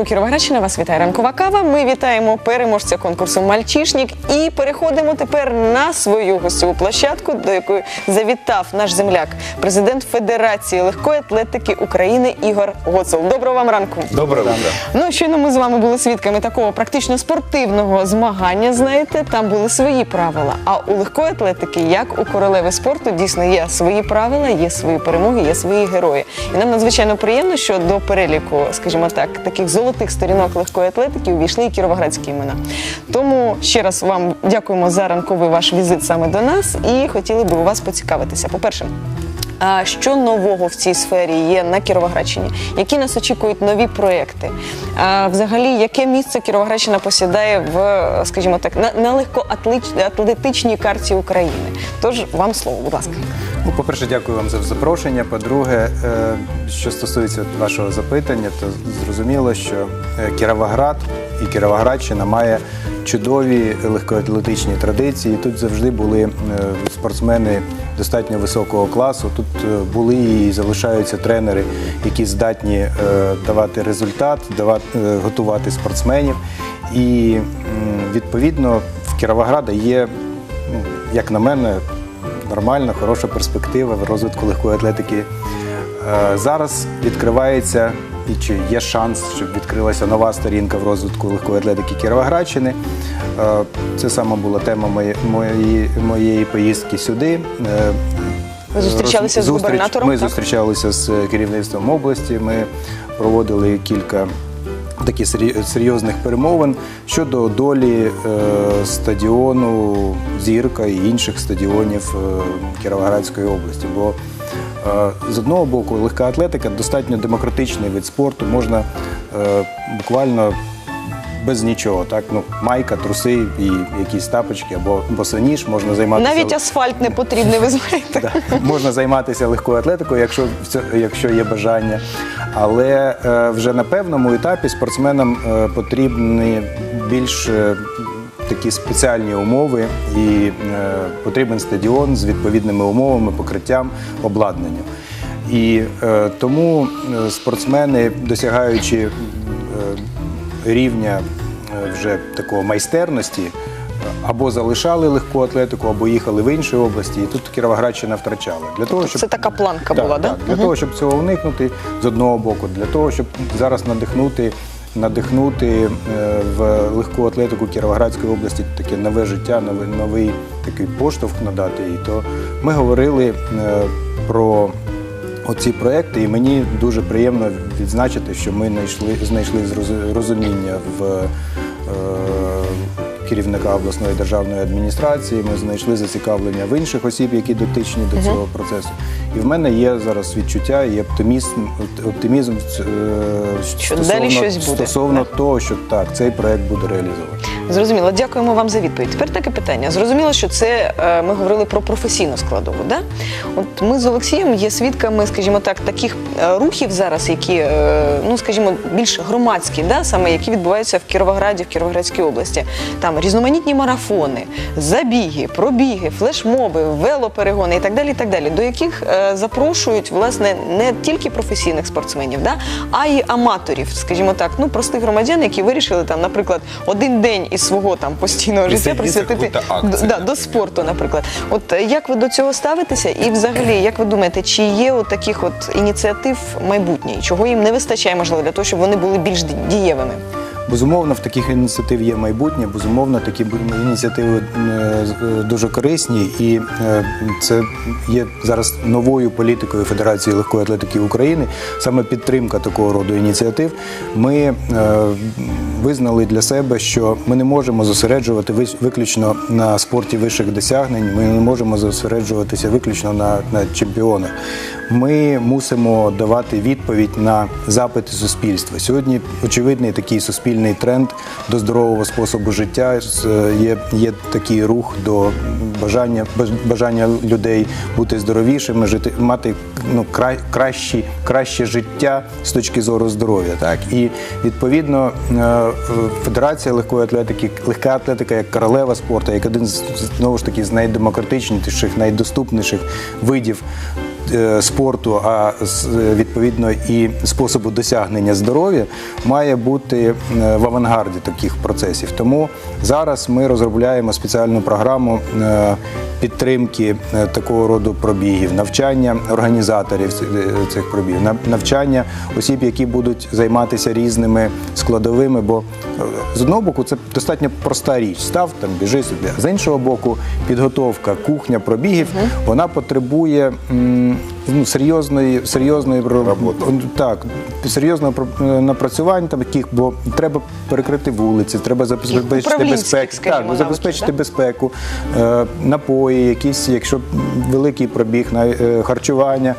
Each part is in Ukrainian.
ранку Кіровоградщина. Вас вітає ранкова кава. Ми вітаємо переможця конкурсу Мальчишнік і переходимо тепер на свою гостьову площадку, до якої завітав наш земляк, президент Федерації легкої атлетики України Ігор Гоцул. Доброго вам ранку. Доброго утра. Ну, щойно ми з вами були свідками такого практично спортивного змагання. Знаєте, там були свої правила. А у легкої атлетики, як у королеви спорту, дійсно є свої правила, є свої перемоги, є свої герої. І нам надзвичайно приємно, що до переліку, скажімо так, таких золотих сторінок легкої атлетики увійшли і кіровоградські імена. Тому ще раз вам дякуємо за ранковий ваш візит саме до нас і хотіли би у вас поцікавитися. По-перше, а що нового в цій сфері є на Кіровоградщині? Які нас очікують нові проекти? Взагалі, яке місце Кіровоградщина посідає в, скажімо так, на легкоатлетичній карті України? Тож вам слово, будь ласка. Ну, по-перше, дякую вам за запрошення. По-друге, е, що стосується вашого запитання, то зрозуміло, що е, Кіровоград і Кіровоградщина має чудові легкоатлетичні традиції. Тут завжди були е, спортсмени достатньо високого класу. Тут були і залишаються тренери, які здатні давати результат, давати, готувати спортсменів. І відповідно в Кіровограда є, ну, як на мене, нормальна, хороша перспектива в розвитку легкої атлетики. Е, Зараз відкривається і чи є шанс, щоб відкрилася нова сторінка в розвитку легкої атлетики Кіровоградщини. Е, Це саме була тема моєї, моєї, поїздки сюди. Е, Ви зустрічалися з губернатором, Ми так? зустрічалися з керівництвом області. Ми проводили кілька таких серйозних перемовин щодо долі е, стадіону Зірка і інших стадіонів е, Кіровоградської області. Бо е, з одного боку легка атлетика достатньо демократичний вид спорту, можна буквально без нічого, так ну майка, труси і якісь тапочки або босоніж можна займатися Навіть асфальт не потрібний, ви знаєте. Да. Можна займатися легкою атлетикою, якщо, якщо є бажання. Але е, вже на певному етапі спортсменам е, потрібні більш е, такі спеціальні умови і потрібен стадіон з відповідними умовами, покриттям, обладнанням. І тому спортсмени, досягаючи рівня вже такого майстерності, або залишали легку атлетику, або їхали в інші області, і тут Кіровоградщина втрачала. Для того, щоб Це така планка була, так, да? для того, щоб цього уникнути з одного боку, для того, щоб зараз надихнути. Надихнути е, в легку атлетику Кіровоградської області таке нове життя, новий, новий такий поштовх надати їй, то ми говорили е, про оці проекти, і мені дуже приємно відзначити, що ми знайшли, знайшли розуміння в е, керівника обласної державної адміністрації. Ми знайшли зацікавлення в інших осіб, які дотичні до цього процесу. І в мене є зараз відчуття і оптимізм, оптимізм е, Що далі щось буде, стосовно того, що так, цей проект буде реалізований. Зрозуміло, дякуємо вам за відповідь. Тепер таке питання. Зрозуміло, що це е, ми говорили про професійну складову. Да? От ми з Олексієм є свідками, скажімо так, таких е, рухів зараз, які, е, ну скажімо, більш громадські, да? саме які відбуваються в Кіровограді, в Кіровоградській області. Там різноманітні марафони, забіги, пробіги, флешмоби, велоперегони і так далі. І так далі, до яких запрошують власне не тільки професійних спортсменів, да? а й аматорів, скажімо так, ну простих громадян, які вирішили там, наприклад, один день із свого там постійного життя присвятити какой-то да, до спорту, наприклад. От е, як ви до цього ставитеся? І взагалі, як ви думаєте, чи є от таких от ініціатив майбутній, Чого їм не вистачає, можливо, для того, щоб вони були більш дієвими? Безумовно, в таких ініціатив є майбутнє. Безумовно, такі ініціативи е, е, дуже корисні, і е, це є зараз новою політикою Федерації легкої атлетики України. Саме підтримка такого роду ініціатив. Ми визнали для себе, що ми не можемо зосереджувати виключно на спорті вищих досягнень. Ми не можемо зосереджуватися виключно на, на чемпіонах. Ми мусимо давати відповідь на запити суспільства. Сьогодні очевидний такий суспільний тренд до здорового способу життя. Є, є такий рух до бажання баж- бажання людей бути здоровішими, жити, мати ну, край, кращі, краще життя з точки зору здоров'я. Так і відповідно е, Федерація легкої атлетики, легка атлетика як королева спорту, як один з знову ж таки з найдемократичніших, найдоступніших видів е, спорту, а е, відповідно і способу досягнення здоров'я має бути е, в авангарді таких процесів. Тому зараз ми розробляємо спеціальну програму. е, Підтримки е, такого роду пробігів, навчання організаторів е, цих пробігів, нав- навчання осіб, які будуть займатися різними складовими. Бо е, з одного боку це достатньо проста річ. Став там, біжи собі. З іншого боку, підготовка, кухня пробігів, вона потребує ähm, ну, серйозної, серйозної Роботи. так, серйозного про- е, напрацювань таких, бо треба перекрити вулиці, треба забезпечити безпеку, скажімо, так, забезпечити навиків, безпеку, е, напої, якісь, якщо великий пробіг, на е, харчування,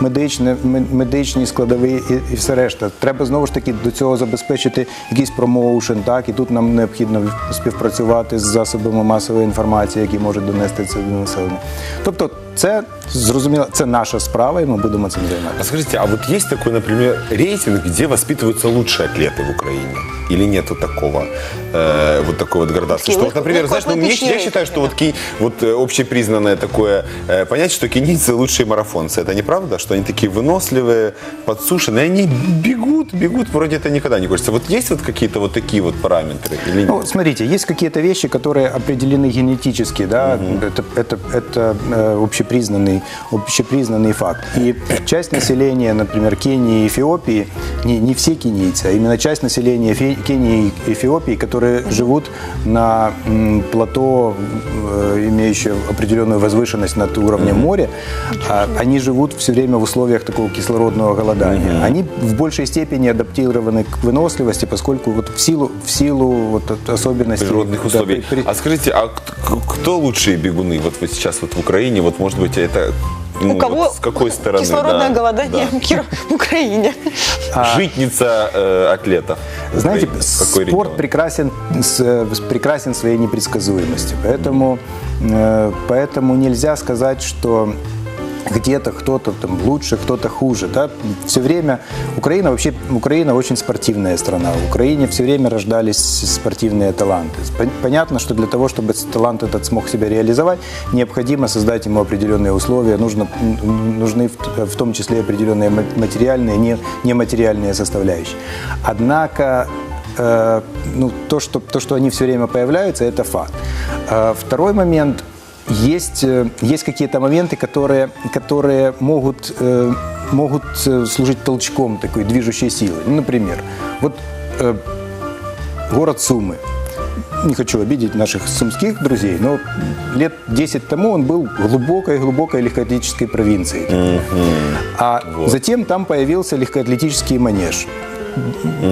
медичне, медичні складові і, і все решта. Треба знову ж таки до цього забезпечити якийсь промоушен, так, і тут нам необхідно співпрацювати з засобами масової інформації, які можуть донести це до населення. Тобто, це зрозуміло, це наша справа, и мы будем этим заниматься. А скажите, а вот есть такой, например, рейтинг, где воспитываются лучшие атлеты в Украине? Или нету такого, э, вот такой вот градации? Что, вот, например, знаешь, ну, мне, я считаю, что вот, ки, вот э, общепризнанное такое э, понятие, что кенийцы лучшие марафонцы. Это неправда? Что они такие выносливые, подсушенные, они бегут, бегут, вроде это никогда не кончится. Вот есть вот какие-то вот такие вот параметры или нет? Ну, смотрите, есть какие-то вещи, которые определены генетически, да, это, это, это э, общепризнанный, общепризнанный факт. И часть населения, например, Кении и Эфиопии, не, не все кенийцы, а именно часть населения Эфи- Кении и Эфиопии, которые живут на плато, э, имеющее определенную возвышенность над уровнем моря, а, они живут все время в условиях такого кислородного голодания. Они в большей степени адаптированы к выносливости, поскольку вот в силу, в силу вот от особенностей природных да, условий. при- при- А скажите, а кто лучшие бегуны вот, вот сейчас вот в Украине? Вот может быть это ну, У кого вот с какой стороны? кислородное да, голодание да. в Украине? Житница э, атлетов. в Знаете, Украине. Какой спорт регион? прекрасен, с- э, прекрасен своей непредсказуемостью. Поэтому, э, поэтому нельзя сказать, что где-то кто-то там лучше, кто-то хуже. Да? Все время Украина вообще Украина очень спортивная страна. В Украине все время рождались спортивные таланты. Пон- Понятно, что для того, чтобы талант этот смог себя реализовать, необходимо создать ему определенные условия. Нужно, нужны в, том числе определенные ма- материальные, не, нематериальные составляющие. Однако э, ну, то, что, то, что они все время появляются, это факт. Э, второй момент есть, э, есть какие-то моменты, которые, которые могут, э, могут э, служить толчком такой движущей силы. Ну, например, вот город Сумы. Не хочу обидеть наших сумских друзей, но лет 10 тому он был глубокой-глубокой легкоатлетической провинцией. А затем там появился легкоатлетический манеж.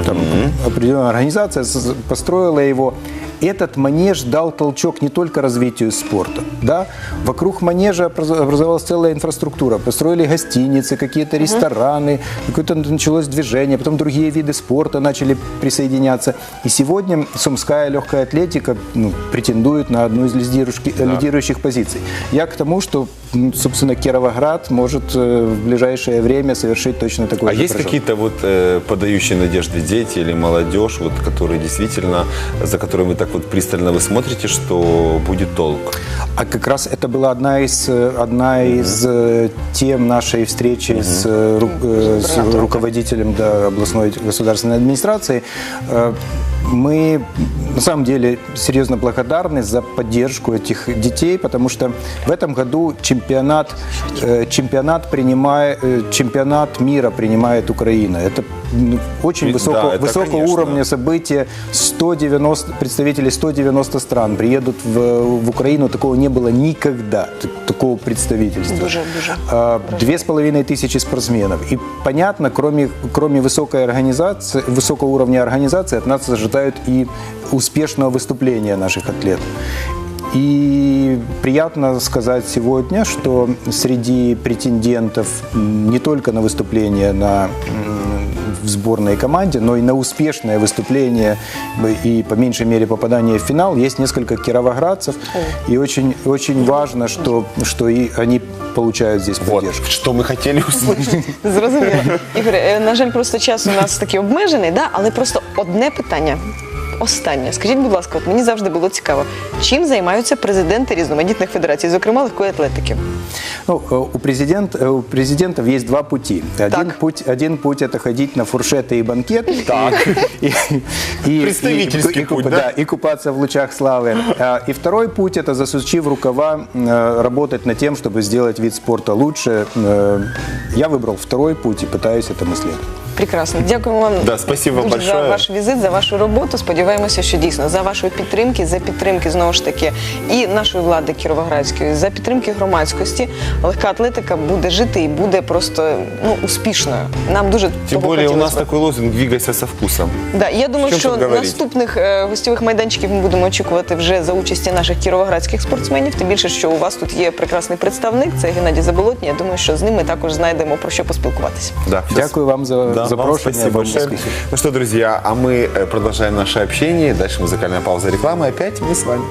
Там определенная организация построила его. Этот манеж дал толчок не только развитию спорта. Да? Вокруг манежа образ- образовалась целая инфраструктура. Построили гостиницы, какие-то рестораны, какое-то началось движение, потом другие виды спорта начали присоединяться. И сегодня сумская легкая атлетика ну, претендует на одну из лидирующих, лидирующих позиций. Я к тому, что, собственно, Кировоград может э, в ближайшее время совершить точно такой А же есть прыжок. какие-то вот э, подающие надежды дети или молодежь, вот, которые действительно, за которыми вы так вот пристально вы смотрите, что будет толк? А как раз это была одна из, э, одна из э, тем нашей встречи с, э, ру- с руководителем да, областной государственной администрации. Мы на самом деле серьезно благодарны за поддержку этих детей, потому что в этом году чемпионат, чемпионат, принимает, чемпионат мира принимает Украина. Это ну, очень Да, высоко, это, высокого конечно. уровня события. 190, представители 190 стран приедут в, в Украину. Такого не было никогда, такого представительства. Дуже, дуже. А, Две с половиной тысячи спортсменов. И понятно, кроме, кроме высокой организации, высокого уровня организации, от нас ожидают и успешного выступления наших атлетов. И приятно сказать сегодня, что среди претендентов не только на выступление на, в сборной команде, но и на успешное выступление б- и по меньшей мере попадание в финал есть несколько кировоградцев. И очень, очень важно, что, что и они получают здесь Вот, поддержку. что мы хотели услышать. Зрозуміло. Ігор, е, на жаль, просто час у нас такий обмежений, да? але просто одне питання. останнє. Скажіть, будь ласка, от мені завжди було цікаво, чим займаються президенти різноманітних федерацій, зокрема легкої атлетики. Ну, э, у, президент, э, у президентов есть два пути. Один Так. путь, один путь это ходить на фуршеты и банкеты. Так. И, и- Представительский и- и- путь, да, да? и купаться в лучах славы. А, И второй путь это засучив рукава, э, работать над тем, чтобы сделать вид спорта лучше. Э, Я выбрал второй путь и пытаюсь этому следовать. Прекрасно. Дякуємо вам Да, спасибо дуже большое. за ваш візит, за вашу роботу. Сподіваємося, що дійсно за вашої підтримки, за підтримки знову ж таки і нашої влади Кіровоградської, за підтримки громадськості, легка атлетика буде жити і буде просто ну успішною. Нам дуже Тем того более у нас б. такой лозунг «Двигайся со вкусом». Да, я думаю, Що наступних е, гостьових майданчиків ми будемо очікувати вже за участі наших кіровоградських спортсменів. Тим більше, що у вас тут є прекрасний представник, це Геннадій Заболотній. Я думаю, що з ним ми також знайдемо про що поспілкуватися. Да. Дякую вам за Да, вам запрошення. спасибо вам большое. успіхів. Ну что, друзья, а мы э, продолжаем наше общение. Дальше музыкальная пауза рекламы. Опять мы с вами.